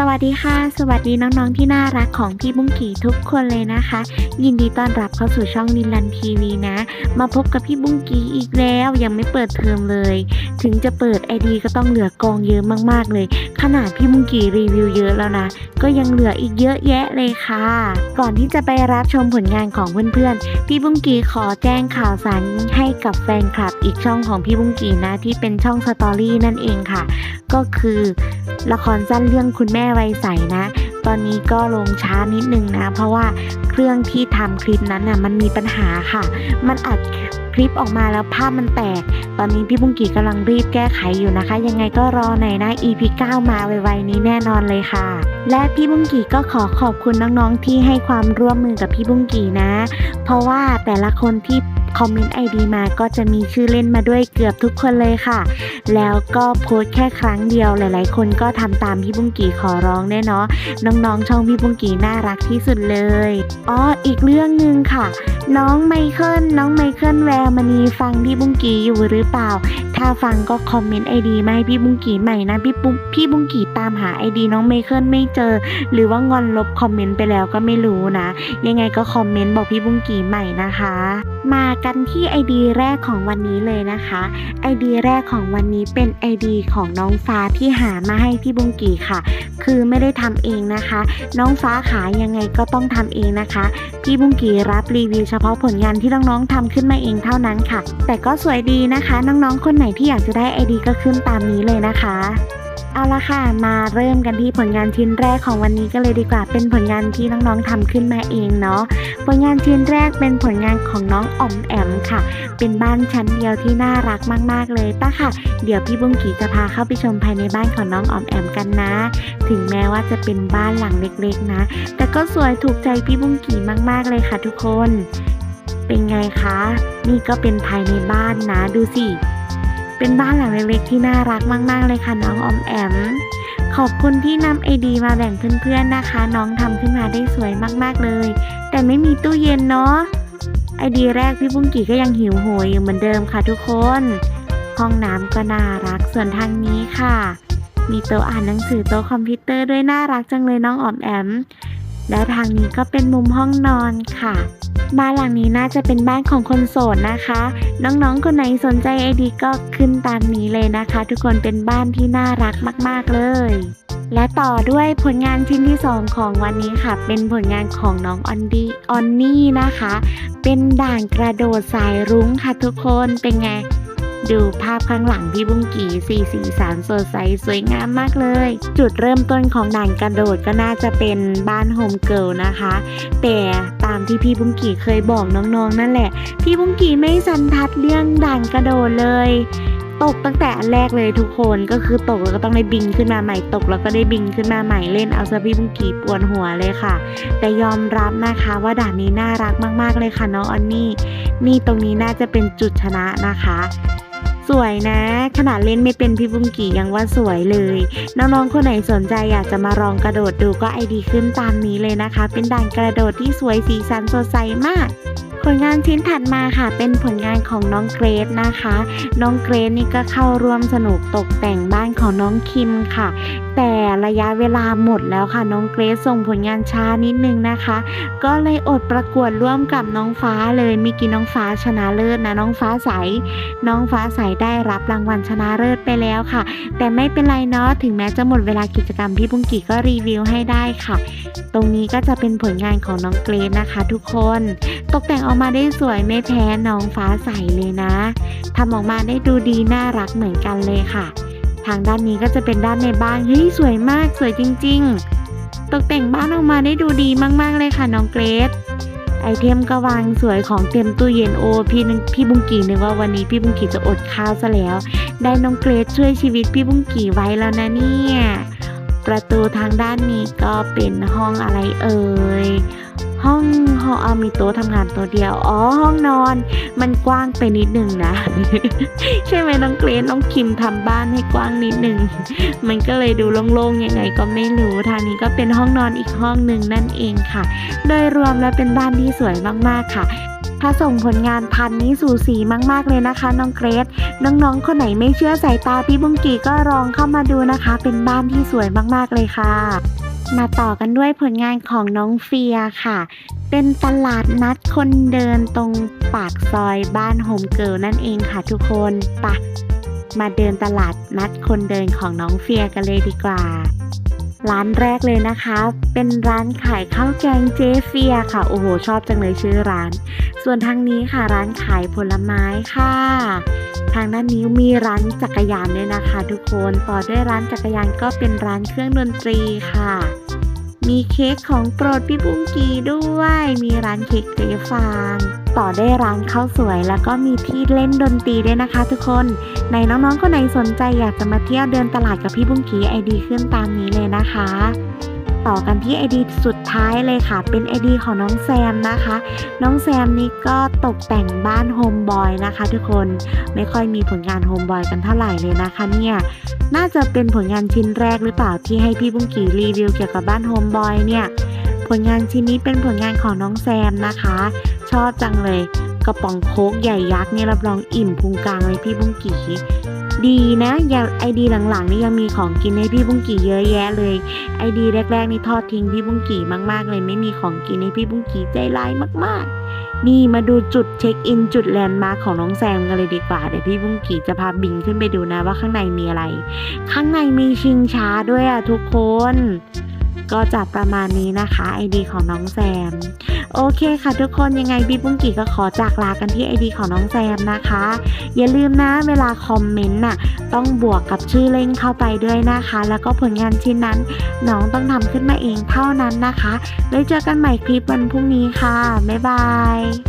สวัสดีค่ะ สวัสดีน้องๆที่น่ารักของพี่บุ้งกี่ทุกคนเลยนะคะ ยินดีต้อนรับเข้าสู่ช่องนิลันทีวีนะ มาพบกับพี่บุ้งกี่อีกแล้วยังไม่เปิดเทอมเลย ถึงจะเปิดไอดีก็ต้องเหลือกองเยอะมากๆเลย ขนาดพี่บุ้งกี่รีวิวเยอะแล้วนะ ก็ยังเหลืออีกเยอะแยะเลยค่ะ ก่อนที่จะไปรับชมผลงานของเพื่อนๆพี่บุ้งกีขอแจ้งข่าวสารให้กับแฟนคลับอีกช่องของพี่บุ้งกีนะที่เป็นช่องสตอรี่นั่นเองค่ะ ก็คือ ละครสั้นเรื่องคุณแม่ไวใสนะ ตอนนี้ก็ลงช้านิดนึงนะ เพราะว่าเครื่องที่ทำคลิปนั้นน่ะมันมีปัญหาค่ะ มันอัดคลิปออกมาแล้วภาพมันแตก ตอนนี้พี่บุ้งกีกำลังรีบแก้ไขอยู่นะคะ ยังไงก็รอหน่อยนะ EP 9 มาไวๆนี้แน่นอนเลยค่ะ และพี่บุ้งกีก็ขอขอบคุณน้องๆที่ให้ความร่วมมือกับพี่บุ้งกีนะ เพราะว่าแต่ละคนที่ คอมเมนต์ไอดีมาก็จะมีชื่อเล่นมาด้วยเกือบทุกคนเลยค่ะ แล้วก็โพสแค่ครั้งเดียวหลาย ๆ คนก็ทำตามพี่บุ้งกีขอร้องแน่เนาะน้องๆ ช่องพี่บุ้งกีน่ารักที่สุดเลยอ๋ออีกเรื่องหนึ่งค่ะ น้องไมเคิลน้องไมเคิลแววมณีฟังพี่บุ้งกีอยู่หรือเปล่า ถ้าฟังก็คอมเมนต์ไอดีมาให้พี่บุ้งกีใหม่นะพี่ปุ้งพี่บุ้งกีตามหาไอดีน้องไมเคิลไม่เจอ หรือว่างอนลบคอมเมนต์ไปแล้วก็ไม่รู้นะ ยังไงก็คอมเมนต์บอกพี่บุ้งกีใหม่นะคะ มากันที่ไอดีแรกของวันนี้เลยนะคะไอดีแรกของวันนี้เป็นไอดีของน้องฟ้าที่หามาให้พี่บุ้งกีค่ะ คือไม่ได้ทำเองนะคะ น้องฟ้าขายยังไงก็ต้องทำเองนะคะ พี่บุ้งกีรับรีวิวเฉพาะผลงานที่น้องๆทำขึ้นมาเองเท่านั้นค่ะ แต่ก็สวยดีนะคะ น้องๆคนไหนที่อยากจะได้ไอดีก็ขึ้นตามนี้เลยนะคะ เอาละค่ะ มาเริ่มกันที่ผลงานชิ้นแรกของวันนี้กันเลยดีกว่า เป็นผลงานที่น้องๆทำขึ้นมาเองเนาะ ผลงานชิ้นแรกเป็นผลงานของน้องอ๋อมแอมค่ะ เป็นบ้านชั้นเดียวที่น่ารักมาก ๆ เลยป้าค่ะ เดี๋ยวพี่บุ้งกีจะพาเข้าไปชมภายในบ้านของน้องอ๋อมแอมกันนะ ถึงแม้ว่าจะเป็นบ้านหลังเล็กๆนะ แต่ก็สวยถูกใจพี่บุ้งกีมาก ๆ เลยค่ะ ทุกคน เป็นไงคะ นี่ก็เป็นภายในบ้านนะ ดูสิ เป็นบ้านหลังเล็กๆที่น่ารักมาก ๆ เลยค่ะน้องอมแอม ขอบคุณที่นำไอดีมาแบ่งเพื่อนๆนะคะ น้องทำขึ้นมาได้สวยมากๆเลย แต่ไม่มีตู้เย็นเนาะไอเดียแรกพี่บุ้งกี่ก็ยังหิวโหยอยู่เหมือนเดิมค่ะทุกคน ห้องน้ำก็น่ารักส่วนทางนี้ค่ะ มีโต๊ะอ่านหนังสือโต๊ะคอมพิวเตอร์ด้วยน่ารักจังเลยน้องออมแอม และทางนี้ก็เป็นมุมห้องนอนค่ะ บ้านหลังนี้น่าจะเป็นบ้านของคนโสดนะคะ น้องๆ คนไหนสนใจไอดีก็ขึ้นตามนี้เลยนะคะ ทุกคนเป็นบ้านที่น่ารักมาก ๆ เลย และต่อด้วยผลงานชิ้นที่ 2 ของวันนี้ค่ะ เป็นผลงานของน้องออนดีออนนี่นะคะ เป็นด่านกระโดดสายรุ้งค่ะทุกคนเป็นไง ดูภาพข้างหลังพี่บุ้งกี่สีสีสันสดใสสวยงามมากเลย จุดเริ่มต้นของด่านกระโดดก็น่าจะเป็นบ้านโฮมเกิลนะคะ แต่ตามที่พี่บุ้งกี่เคยบอกน้องๆ นั่นแหละ พี่บุ้งกี่ไม่สันทัดเรื่องด่านกระโดดเลยตกตั้งแต่อันแรกเลยทุกคนก็คือตกแล้วก็ต้องได้บินขึ้นมาใหม่ตกแล้วก็ได้บินขึ้นมาใหม่เล่นเอาซะพี่บุ้งกี่ปวดหัวเลยค่ะ แต่ยอมรับนะคะว่าด่านนี้น่ารักมาก ๆเลยค่ะน้องออนนี่นี่ตรงนี้น่าจะเป็นจุดชนะนะคะ สวยนะ ขนาดเล่นไม่เป็นพี่บุ้งกี่ยังว่าสวยเลย น้องๆคนไหนสนใจอยากจะมาลองกระโดดดูก็ไอดีขึ้นตามนี้เลยนะคะ เป็นด่านกระโดดที่สวยสีสันสดใสมากผลงานชิ้นถัดมาค่ะ เป็นผลงานของน้องเกรซนะคะ น้องเกรซนี่ก็เข้าร่วมสนุกตกแต่งบ้านของน้องคิมค่ะ แต่ ระยะเวลาหมดแล้วค่ะน้องเกรซส่งผลงานช้านิดนึงนะคะ ก็เลยอดประกวดร่วมกับน้องฟ้าเลยมิกี้น้องฟ้าชนะเลิศนะน้องฟ้าใส น้องฟ้าใสได้รับรางวัลชนะเลิศไปแล้วค่ะ แต่ไม่เป็นไรเนาะถึงแม้จะหมดเวลากิจกรรมพี่บุ้งกี่ก็รีวิวให้ได้ค่ะ ตรงนี้ก็จะเป็นผลงานของน้องเกรซนะคะ ทุกคน ตกแต่งออกมาได้สวยไม่แพ้น้องฟ้าใสเลยนะทำออกมาได้ดูดีน่ารักเหมือนกันเลยค่ะ ทางด้านนี้ก็จะเป็นด้านในบ้านเฮ้ยสวยมากสวยจริง ๆ ตกแต่งบ้านออกมาได้ดูดีมาก ๆ เลยค่ะน้องเกรซไอเทมก็วางสวยของเต็มตู้เย็นโอพี่นึงพี่บุ้งกี่นึกว่าวันนี้พี่บุ้งกี่จะอดข้าวซะแล้ว ได้น้องเกรซช่วยชีวิตพี่บุ้งกี่ไว้แล้วนะเนี่ย ประตูทางด้านนี้ก็เป็นห้องอะไรเอ่ย ห้องห้องเอามีโต๊ะทำงานตัวเดียว อ๋อ ห้องนอน มันกว้างไปนิดนึงนะ ใช่ไหมน้องเกรซน้องคิมทำบ้านให้กว้างนิดนึง มันก็เลยดูโล่งๆยังไงก็ไม่รู้ ทางนี้ก็เป็นห้องนอนอีกห้องหนึ่งนั่นเองค่ะ โดยรวมแล้วเป็นบ้านที่สวยมากๆค่ะถ้าส่งผลงานทันนี่สูสีมาก ๆ เลยนะคะ น้องเกรซน้อง ๆ คนไหนไม่เชื่อสายตาพี่บุ้งกีก็ลองเข้ามาดูนะคะ เป็นบ้านที่สวยมาก ๆ เลยค่ะ มาต่อกันด้วยผลงานของน้องเฟียค่ะ เป็นตลาดนัดคนเดินตรงปากซอยบ้านโฮมเกิลนั่นเองค่ะทุกคนปะมาเดินตลาดนัดคนเดินของน้องเฟียกันเลยดีกว่า ร้านแรกเลยนะคะ เป็นร้านขายข้าวแกงเจเฟียค่ะ โอ้โห ชอบจังเลยชื่อร้าน ส่วนทางนี้ค่ะร้านขายผลไม้ค่ะ ทางด้านนี้มีร้านจักรยานด้วยนะคะ ทุกคนต่อด้วยร้านจักรยานก็เป็นร้านเครื่องดนตรีค่ะ มีเค้กของโปรดพี่บุ้งกีด้วย มีร้านเค้กเจฟางต่อได้ร้านข้าวสวยแล้วก็มีที่เล่นดนตรีด้วยนะคะ ทุกคนในน้องๆคนไหนสนใจอยากจะมาเที่ยวเดินตลาดกับพี่บุ้งกีไอดีขึ้นตามนี้เลยนะคะ ต่อกันที่ไอดีสุดท้ายเลยค่ะ เป็นไอดีของน้องแซมนะคะ น้องแซมนี่ก็ตกแต่งบ้านโฮมบอยนะคะ ทุกคนไม่ค่อยมีผลงานโฮมบอยกันเท่าไหร่เลยนะคะเนี่ยน่าจะเป็นผลงานชิ้นแรกหรือเปล่าที่ให้พี่บุ้งกี่รีวิวเกี่ยวกับบ้านโฮมบอยเนี่ยผลงานชิ้นนี้เป็นผลงานของน้องแซมนะคะ ชอบจังเลยกระป๋องโค้กใหญ่ยักษ์เนี่ยรับรองอิ่มพุงกลางเลยพี่บุ้งกี่ ดีนะย่างไอดีหลังๆนี่ยังมีของกินให้พี่บุ้งกี่เยอะแยะเลยไอดีแรกๆนี่ทอดทิ้งพี่บุ้งกี่มากๆ เลยไม่มีของกินให้พี่บุ้งกี่ใจร้ายมากๆ นี่มาดูจุดเช็คอินจุดแลนด์มาร์คของน้องแซมกันเลยดีกว่าเดี๋ยวพี่บุ้งกี่จะพาบิงขึ้นไปดูนะว่าข้างในมีอะไร ข้างในมีชิงช้าด้วยอะทุกคน ก็จะประมาณนี้นะคะไอดีของน้องแซม โอเคค่ะทุกคนยังไงบีบุ้งกี่ก็ขอจากลากันที่ไอดีของน้องแซมนะคะ อย่าลืมนะเวลาคอมเมนต์น่ะต้องบวกกับชื่อเล่นเข้าไปด้วยนะคะ แล้วก็ผลงานชิ้นนั้นน้องต้องทำขึ้นมาเองเท่านั้นนะคะไว้เจอกันใหม่คลิปวันพรุ่งนี้ค่ะ บ๊ายบาย